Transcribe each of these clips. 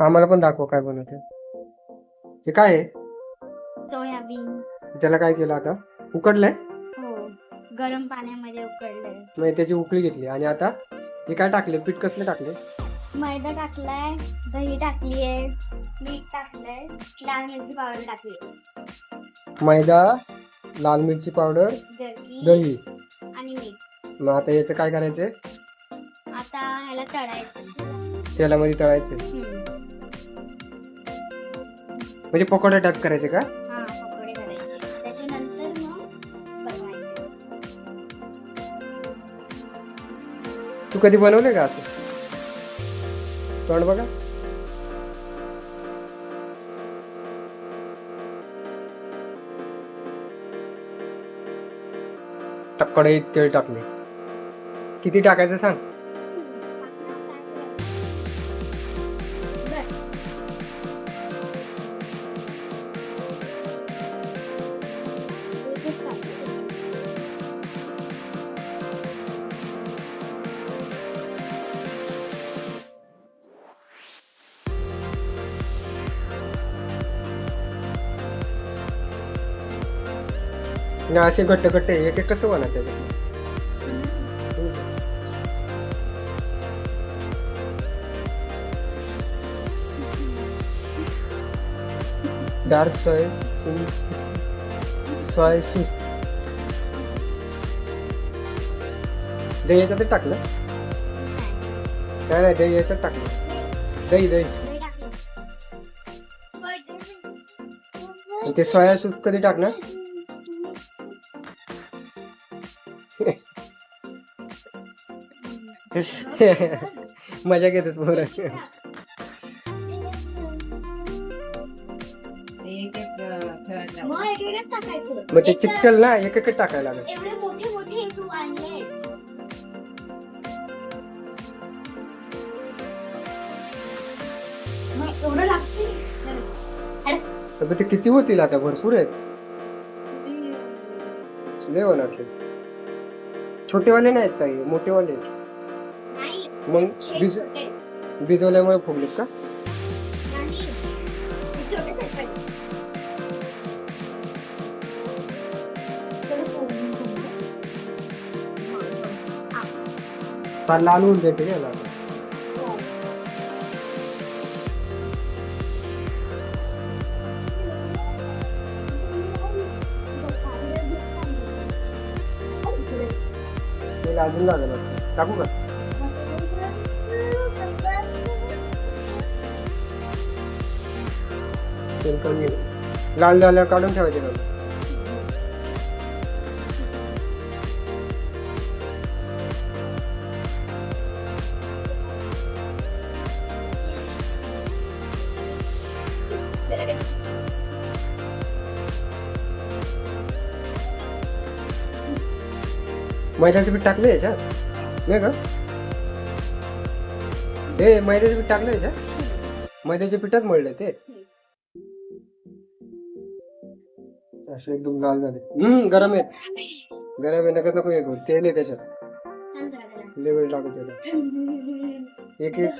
आम्हाला पण दाखव काय बनवते. हे काय आहे? सोयाबीन. त्याला काय केलं आता? उकडलंय? हो गरम पाण्यामध्ये उकडलंय. नाही त्याची उकळी घेतली. आणि आता हे काय टाकले पीठ कसले टाकले मैदा टाकलाय दही टाकलीये मीठ टाकलंय लाल मिरची पावडर टाकली मैदा लाल मिरची पावडर जर्की दही. आणि मीठ. मग आता याचं काय करायचंय? आता ह्याला तळायचं तेलामध्ये तळायचं हम्म. म्हणजे पकोडा टाईप करायचे का? हा पकोडे करायचे. त्याच्यानंतर मग बनवायचे. तू कधी बनवले का असं? तोंड बघा. कढईत तेल टाकले किती टाकायचं सांग? असे घट्ट घट्ट एक एक कसं बनवत त्याच्यात? डार्क सोय सोय सूस दही याच्यातच टाकलं? काय नाही दही याच्यात टाकलं. दही दही. ते सोया सूस कधी टाकणार? मजा घेतात पोरं. एक एक खेळत राहू. मग टाकायचं. ते एक चिकटल ना एक एक टाकायला लागेल. एवढे मोठे मोठे हे तू आणलेस. मग एवढं लागते तर ते किती होतील आता? भरपूर आहेत. लय होणार ते. छोटेवाले नाहीत काही मोठेवाले आहेत. मग भिज. भिजवल्यामुळे फुगलेत का. फार लाल होऊन जाते याला हो. तेल अजून लागेल. टाकू का असेल कमी लाल झाल्या काढून ठेवायचे का मैद्याचं पीठ टाकलं याच्यात? नाही का? हे मैद्याचं पीठ टाकलं याच्यात? मैद्याच्या पिठात मळलं ते. असे एकदम लाल झाले. हम्म गरम आहेत. गरम आहे. नका नको एक तेल आहे त्याच्यात. लय वेळ लागत त्याला. एक एक.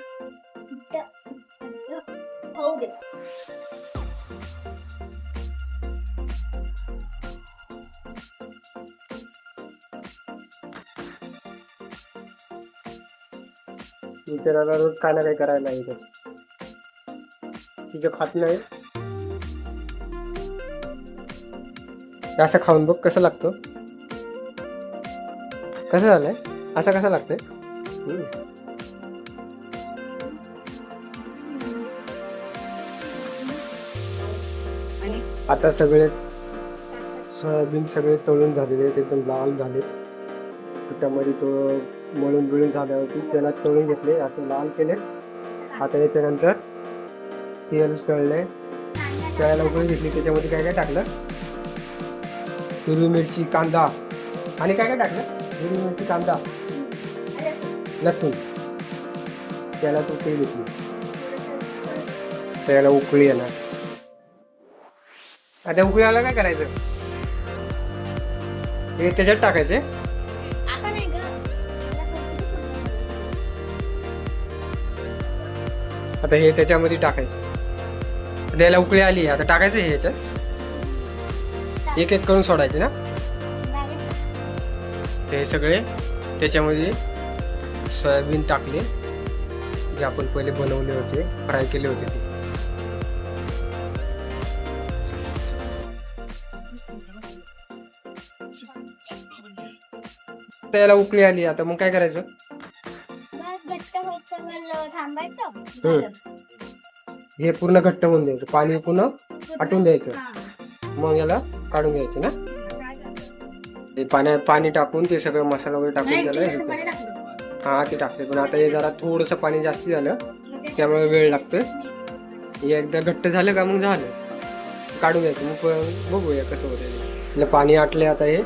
त्याला रोज काय ना काय करायला लागेल तिचं खात नाही. असं खाऊन बघ कसं लागतो. कसं झालंय? असं कसं लागतंय? आता सगळे सोयाबीन सगळे तळून झालेले आहेत एकदम लाल झाले. पिठामध्ये तो मळून बिळून झाल्यावरती त्याला तळून घेतले असं लाल केले. आता याच्यानंतर तेल तळले तळायला उकळून घेतली त्याच्यामध्ये काय काय टाकलं? हिरवी मिरची कांदा. आणि काय काय टाकलं? हिरवी मिरची कांदा. लसूण. त्याला तो उकळी घेतली त्याला उकळी येणार. आता उकळी आला काय करायचं? हे त्याच्यात टाकायचे. आता हे त्याच्यामध्ये टाकायचं. आता याला उकळी आली. आता टाकायचं हे ह्याच्यात एक एक करून सोडायचे ना? ते सगळे त्याच्यामध्ये सोयाबीन टाकले जे आपण पहिले बनवले होते फ्राय केले होते ते. त्याला उकळी आली आता मग काय करायचं. हे पूर्ण घट्ट होऊन द्यायचं. पाणी पूर्ण आटून द्यायचं. हा. मग याला काढून घ्यायचं ना? ते पाण्या पाणी टाकून ते सगळं मसाला वगैरे टाकून त्याला हे ते टाकले. पण आता हे जरा थोडंसं पाणी जास्त झालं त्यामुळे वेळ लागतोय. हे एकदा घट्ट झालं का मग झालं. काढून घ्यायचं. मग बघूया कसं होतं तिला पाणी आटले आता हे.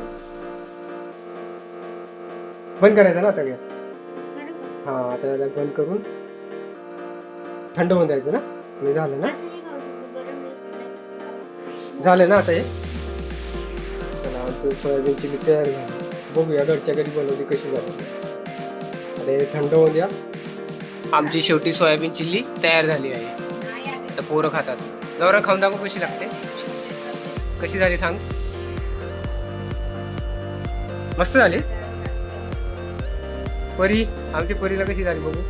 बंद करायचं ना आता गॅस. हा आता याला बंद करून. थंड होऊन द्यायचं ना? झालं ना? झालं ना आता हे? चला सोयाबीन चिली तयार झाली. बघूया घरच्या घरी बनवली कशी झाली. हे थंड होऊन द्या. आमची शेवटी सोयाबीन चिल्ली तयार झाली आहे. तर पोरं खातात. जवळ खाऊन दाखव कशी लागते. कशी झाली सांग. मस्त झाली. परी आमची परीला कशी झाली बघू.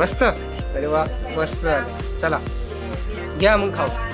मस्त. अरे वा मस्त. झाली चला घ्या मग खाऊ